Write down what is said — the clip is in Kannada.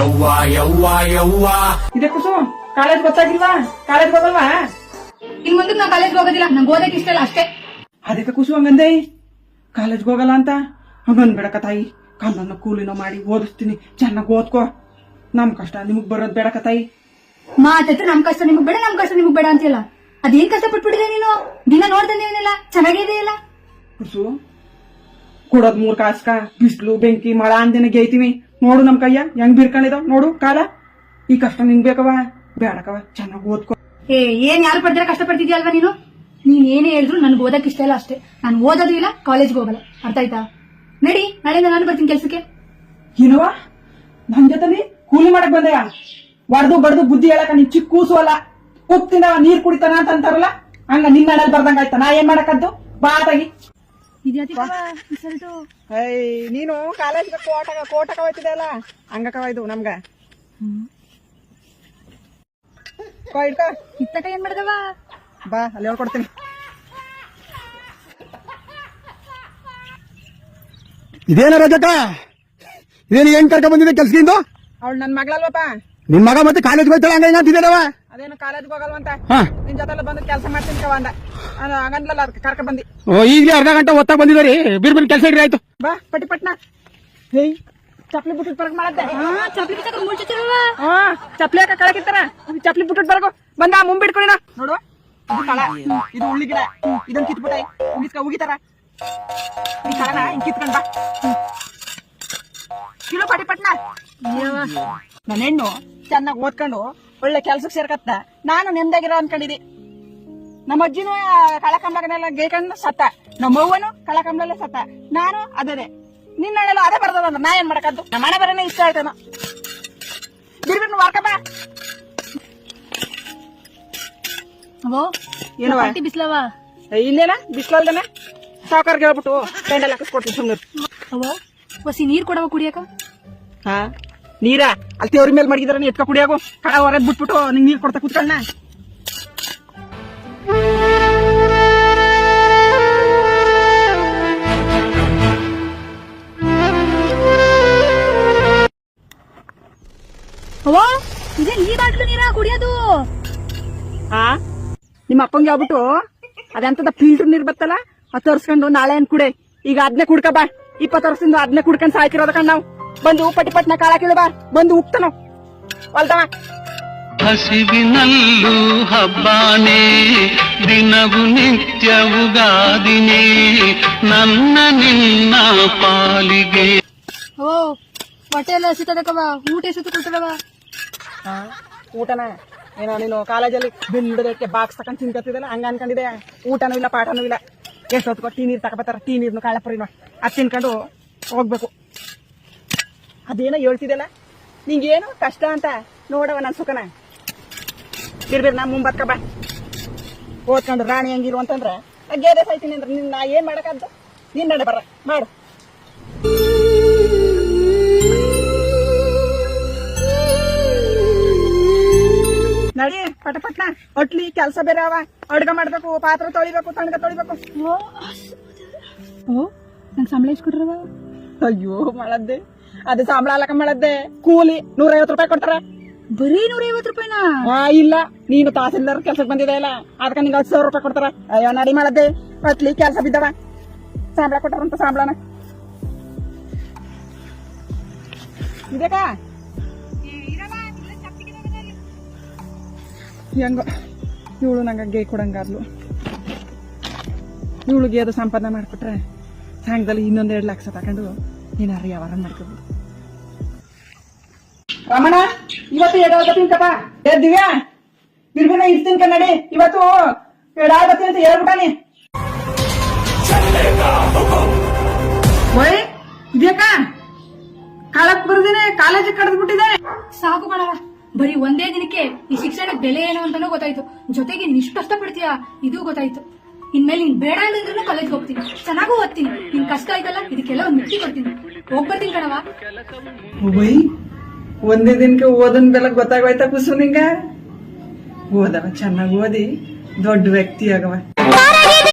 ಯವ್ವ ಯವ್ವ ಯವ್ವ. ಇದೆ ಕುಸು ಕಾಲೇಜ್ ಗೊತ್ತಾಗಿಲ್ವಾ? ಕಾಲೇಜ್ ಹೋಗಲ್ವಾ? ಇನ್ ಮುಂದಕ್ಕೆ ನಾ ಕಾಲೇಜ್ ಹೋಗೋದಿಲ್ಲ ನಂಗೆ ಓದಕ್ಕೆ ಇಷ್ಟ ಇಲ್ಲ ಅಷ್ಟೇ. ಅದಕ್ಕೆ ಕುಸು ಹಂಗಂದೆ? ಕಾಲೇಜ್ಗೆ ಹೋಗಲ್ಲ ಅಂತ? ಹಂಗನ್ಬೇಡಕ ತಾಯಿ. ಕಾಲನ್ನ ಕೂಲಿನೋ ಮಾಡಿ ಓದಿಸ್ತೀನಿ. ಚೆನ್ನಾಗಿ ಓದ್ಕೋ. ನಮ್ ಕಷ್ಟ ನಿಮಗ್ ಬರೋದ್ ಬೇಡಕ ತಾಯಿ. ಮಾತತ್ರ ನಮ್ ಕಷ್ಟ ನಿಮಗ್ ಬೇಡ ನಮ್ ಕಷ್ಟ ನಿಮಗ್ ಬೇಡ ಅಂತಿಲ್ಲ ಅದೇನ್ ಕಷ್ಟ ಪಟ್ಬಿಟ್ಟಿದೆ ನೀನು? ದಿನ ನೋಡ್ದಂದೇನಿಲ್ಲ ಚೆನ್ನಾಗಿದೆಯಲ್ಲ ಕುಸು ಕೊಡೋದ್ ಮೂರ್ ಕಾಸ್ಕ ಬಿಸ್ಲು ಬೆಂಕಿ ಮಳ ಅಂದೇನೆ ಗೇಯ್ತೀವಿ ನೋಡು ನಮ್ ಕೈಯ ಹೆಂಗ್ ಬಿರ್ಕೊಂಡಿದಾವ್? ನೋಡು ಕಾಲ. ಈ ಕಷ್ಟ ನಿಂಗ್ ಬೇಕವ ಬೇಡಕವ ಚೆನ್ನಾಗ್ ಓದ್ಕೋ. ಏ ಏನ್ ಯಾರು ಪಡ್ದಿರ ಕಷ್ಟ ಪಡ್ತಿದ್ಯಾ ಅಲ್ವಾ ನೀನು? ನೀನ್ ಏನೇ ಹೇಳಿದ್ರು ನನ್ಗೆ ಓದಕ್ ಇಷ್ಟ ಇಲ್ಲ ಅಷ್ಟೇ. ನಾನು ಓದೋದು ಇಲ್ಲ ಕಾಲೇಜ್ಗೆ ಹೋಗಲ್ಲ. ಅರ್ಥ ಆಯ್ತಾ? ನಡಿ ನಾಳೆಯಿಂದ ನಾನು ಬರ್ತೀನಿ ಕೆಲ್ಸಕ್ಕೆ. ಏನವ ನನ್ ಜೊತೆಲಿ ಕೂಲಿ ಮಾಡಕ್ ಬಂದೆಯ? ಬಡ್ದು ಬಡ್ದು ಬುದ್ಧಿ ಹೇಳಕ ನೀನ್ ಚಿಕ್ಕ ಕೂಸು ಅಲ್ಲ. ಉಪ್ತಿನ ನೀರ್ ಕುಡಿತಾನ ಅಂತ ಅಂತಾರಲ್ಲ? ಹಂಗ ನಿನ್ನ ಬರ್ದಂಗ ಆಯ್ತಾ? ನಾ ಏನ್ ಮಾಡಕದ್ದು ಬಾ ತಾಗಿ ನೀನು ಕಾಲೇಜ್ ಕೋಟ ಕೋಟಕ ಹೋಯ್ತಿದೆ ಅಲ್ಲ? ಹಂಗಕವ ಇದು ನಮ್ಗ. ಕೋ ಇಡ್ಕೋ ಇತ್ತಕ ಏನ್ ಮಾಡ್ದವ ಬಾ? ಅಲ್ಲಿ ಹೇಳ್ಕೊಡ್ತೀನಿ. ಇದೇನ ರಜಕ? ಇದೇನು ಏನ್ ಕರ್ಕ ಬಂದಿದೆ ಕೆಲ್ಸದಿಂದ ಅವಳು ನನ್ ಮಗಳಲ್ವಪ್ಪ? ನಿನ್ ಮಗ ಮತ್ತೆ ಕಾಲೇಜ್ ಹೋಯ್ತಾಳ ಹಂಗ ಹಿಂಗಂತಿದ್ದೇನವ ಅದೇನು ಕಾಲೇಜ್ಗೆ ಹೋಗಲ್ವಂತ ನಿನ್ ಜೊತೆಲ್ಲ ಬಂದು ಕೆಲಸ ಮಾಡ್ತೀನಿ ಕವ ಅಂದ. ನಾನು ಹಂಗನ್ಲಲ್ಲ ಅದಕ್ಕೆ ಕರ್ಕ ಬಂದಿ. ಓ ಈಗಲೇ ಅರ್ಧ ಗಂಟೆ ಒತ್ತಾಗ ಬಂದಿದ್ದಾರೆ ಬಿರ್ ಬಿರ್ ಕೆಲಸ ಇಡ್ರಿ ಆಯ್ತು. ಬಾ ಪಟ್ಟಿ ಪಟ್ನ. ಹೇಯ್ ಚಪ್ಲಿ ಬಿಟ್ಟು ಬರಕ್ ಮಾಡತ್ತೆ? ಹಾ ಚಪ್ಲಿ ಹಾಕ ಕಳಕಿತ್ತಾರ ಚಪ್ಲಿ ಬಿಟ್ಟು ಬರಕು ಬಂದ ಮುಂಬಿಟ್ಕೊಡಿ ನೋಡುವ ನೋಡು ಇದು ಕಳ. ಇದು ಉಳ್ಳಿ ಗಿಡ. ಇದನ್ ಕಿತ್ಬಿಟ್ಟ. ಉಗಿಸ್ಕ ಉಗಿತಾರ. ಈ ಕಳನ ಹಿಂಗ್ ಕಿತ್ಕೊಂಡ್ ಬಾ. ಕಿಲೋ ಪಟ್ಟಿ ಪಟ್ನ. ನನ್ನ ಹೆಣ್ಣು ಚೆನ್ನಾಗಿ ಓದ್ಕೊಂಡು ಒಳ್ಳೆ ಕೆಲ್ಸಕ್ಕೆ ಸೇರ್ಕತ್ತ? ನಾನು ನೆಂದಾಗಿರೋ ಅನ್ಕೊಂಡಿದ್ದೆ. ನಮ್ಮ ಅಜ್ಜಿನೂ ಕಳಕಂಬನೆಲ್ಲ ಗೇಕಂಡ್ ಸತ್ತ. ನಮ್ಮ ಅವ್ವನು ಕಳಕಂಬಲಲ್ಲೇ ಸತ್ತ. ನಾನು ಅದೇ ನಿನ್ನೆಲ್ಲ ಅದೇ ಬರ್ತದ ಅಂದ್ರೆ ನಾ ಏನ್ ಮಾಡಕದ್ದು? ನಮ್ಮ ಮನೆ ಬರೋನೇ ಇಷ್ಟ ಆಯ್ತಾನ. ಬಿಡ್ಬಿಟ್ಟು ವಾರ್ಕಪ್ಪ. ಅವೋ ಏನವ್ವ? ಬಿಸ್ಲವ ಇಲ್ಲೇನ ಬಿಸ್ಲಲ್ದನ ಸಾವುಕಾರ್ಗೆ ಹೇಳ್ಬಿಟ್ಟು ಪೆಂಡಲ್ ಹಾಕಿಸ್ಕೊಡ್ತೀನಿ ಸುಮ್ಮನೆ ಅವೋ ಹೊಸಿ ನೀರ್ ಕೊಡವ ಕುಡಿಯಕ? ಹಾ? ನೀರ? ಅಲ್ಲಿ ತೇವ್ರ ಮೇಲೆ ನೀ ಎತ್ಕ ಕುಡಿಯಾಗು. ಕಳ ಹೊರದ್ ಬಿಟ್ಬಿಟ್ಟು ನಿಂಗೆ ನೀರ್ ಕೊಡ್ತಾ ಕುತ್ಕೊಳ್ಳ ನಿಮ್ ಇದೇ ಈ ಬಾಟ್ಲು ನೀರ ಕುಡಿಯೋದು? ಹಾ ನಿಮ್ಮ ಅಪ್ಪಂಗೆ ಅದೆಂತದ ಫಿಲ್ಟರ್ ನೀರ್ ಬತ್ತಲ್ಲ? ಅದು ತರ್ಸ್ಕೊಂಡು ನಾಳೆ ಏನ್ ಕುಡೆ? ಈಗ ಅದ್ನೇ ಕುಡ್ಕ ಬಾ. ಇಪ್ಪತ್ತು ವರ್ಷದಿಂದ ಅದ್ನೇ ಕುಡ್ಕೊಂಡ್ ಸಾಯ್ತಿರೋದ ಕಣ್ ನಾವು. ಬಂದು ಪಟಿ ಪಟ್ನ ಕಾಳ ಕೀಳು ಬಾ. ಬಂದು ಉಕ್ತನ ಹೊಲ್ದವ. ಹಸಿವಿನಲ್ಲೂ ಹಬ್ಬಾನೇ ದಿನವು ನಿತ್ಯವುಗಾದಿನೇ ನನ್ನ ನಿನ್ನ ಪಾಲಿಗೆ. ಓ ಪಟೇಲ ಎಲ್ಲ ಬಾ ಊಟ ಹಾ ಊಟನ? ಏನೋ ನೀನು ಕಾಲೇಜಲ್ಲಿ ಬಿಲ್ಡದಕ್ಕೆ ಬಾಕ್ಸ್ ತಕೊಂಡ್ ತಿನ್ಕತ್ತಿದಲ್ಲ ಹಂಗ ಅನ್ಕೊಂಡಿದೆ ಊಟನೂ ಇಲ್ಲ ಪಾಠನೂ ಇಲ್ಲ. ಎಷ್ಟೊತ್ತು ಟೀ ನೀರು ತಗೋಬತ್ತಾರ ಟೀ ನೀರ್ನು ಕಾಳಪುರಿನ. ಅದು ತಿನ್ಕೊಂಡು ಹೋಗ್ಬೇಕು. ಅದೇನೋ ಹೇಳ್ತಿದ್ದಲ್ಲ ನಿಂಗೇನು ಕಷ್ಟ ಅಂತ? ನೋಡವ ನನ್ನ ಸುಖನ. ಬಿರ್ಬಿರ್ ನಾ ಮುಂಬರ್ಕ ಬಾ. ಓದ್ಕೊಂಡು ರಾಣಿ ಹಂಗಿರು ಅಂತಂದ್ರೆ ಗೇದೆ ಸಾಯ್ತೀನಿ ಅಂದ್ರೆ ನಿನ್ನ ನಾ ಏನ್ ಮಾಡಕದ್ದು ನಿನ್ನ ನಡೆ ಬರ ಮಾಡು. ನಡಿ ಪಟ ಪಟ್ನ ಒಟ್ಲಿ ಕೆಲಸ ಬೇರೆ ಅವ. ಅಡ್ಗ ಮಾಡ್ಬೇಕು ಪಾತ್ರ ತೊಳಿಬೇಕು ತಣ್ಣಗ ತೊಳಿಬೇಕು. ಓ ನಂಗೆ ಸಂಬಳ ಇಸ್ಕೊಟ್ರವ ಅಯ್ಯೋ ಮಾಡದ್ದೆ ಅದು ಸಂಬಳ ಲೆಕ್ಕ ಮಾಡದ್ದೆ. ಕೂಲಿ ನೂರೈವತ್ತು ರೂಪಾಯಿ ಕೊಡ್ತಾರ. ಬರೀ ನೂರ ಐವತ್ತು ರೂಪಾಯಿನಾ? ಆ ಇಲ್ಲ. ನೀನು ತಹಸೀಲ್ದಾರ್ ಕೆಲ್ಸಕ್ಕೆ ಬಂದಿದೆ ಇಲ್ಲ? ಅದಕ್ಕೆ ನಿಂಗೆ ಹತ್ತು ಸಾವಿರ ರೂಪಾಯಿ ಕೊಡ್ತಾರ. ಅಯ್ಯೋ ನಡಿ ಮಾಡದ್ದೆ. ಅಟ್ಲಿ ಕೆಲಸ ಬಿದ್ದವ. ಸಂಬಳ ಕೊಟ್ಟಾರಂತ ಸಂಬಳನ. ಇದಕ್ಕ? ಹೆಂಗ ಇವಳು ನಂಗೆ ಗೇ ಕೊಡಂಗಾದ್ಲು. ಇವಳಿಗೆ ಅದು ಸಂಪಾದನೆ ಮಾಡಿಕೊಟ್ರೆ ಸಾಯಂಕಾಲ ಇನ್ನೊಂದು ಎರಡು ಲಕ್ಷ ತಗೊಂಡು ನೀನು ಅರಿ ವ್ಯವಹಾರ ಮಾಡ್ಕೋಬೋದು ರಮಣ ಇವತ್ತು ಎಡಾವತಿ ತಿಂತಪ್ಪ ಏ ದಿವ್ಯಾ ಬಿರ್ಬಿನ ಇರ್ತೀನಿ ಕನ್ನಡಿ. ಇವತ್ತು ಎಡಾವತಿ ಅಂತ ಹೇಳ್ಬಿಟ್ಟಾನಿ ಓಯ್ ಇದ್ಯಾಕ ಕಾಲಕ್ ಬರ್ದಿನಿ ಕಾಲೇಜಿಗೆ ಕಡ್ದು ಬಿಟ್ಟಿದೆ ಸಾಕು ಕಣವ ಬರೀ ಒಂದೇ ದಿನಕ್ಕೆ ಈ ಶಿಕ್ಷಣಕ್ಕೆ ಬೆಲೆ ಏನು ಅಂತಾನೂ ಗೊತ್ತಾಯ್ತು. ಜೊತೆಗೆ ನೀನ್ ಇಷ್ಟು ಕಷ್ಟಪಡ್ತೀಯ ಇದು ಗೊತ್ತಾಯ್ತು. ಇನ್ಮೇಲೆ ನೀನ್ ಬೇಡ ಅಂದ್ರೂ ಕಾಲೇಜ್ ಹೋಗ್ತೀನಿ. ಚೆನ್ನಾಗೂ ಓದ್ತೀನಿ. ನಿನ್ ಕಷ್ಟ ಆಯ್ತಲ್ಲ? ಇದಕ್ಕೆಲ್ಲ ಒಂದ್ ಮುಕ್ತಿ ಕೊಡ್ತೀನಿ. ಹೋಗ್ಬರ್ತೀನಿ ಕಣವ ಒಂದೇ ದಿನಕ್ಕೆ ಓದನ್ ಬೆಲ್ಲ ಗೊತ್ತಾಗೋಯ್ತಾ ಕುಸು ನಿಂಗ? ಓದವ, ಚೆನ್ನಾಗಿ ಓದಿ. ದೊಡ್ಡ ವ್ಯಕ್ತಿ ಆಗವ.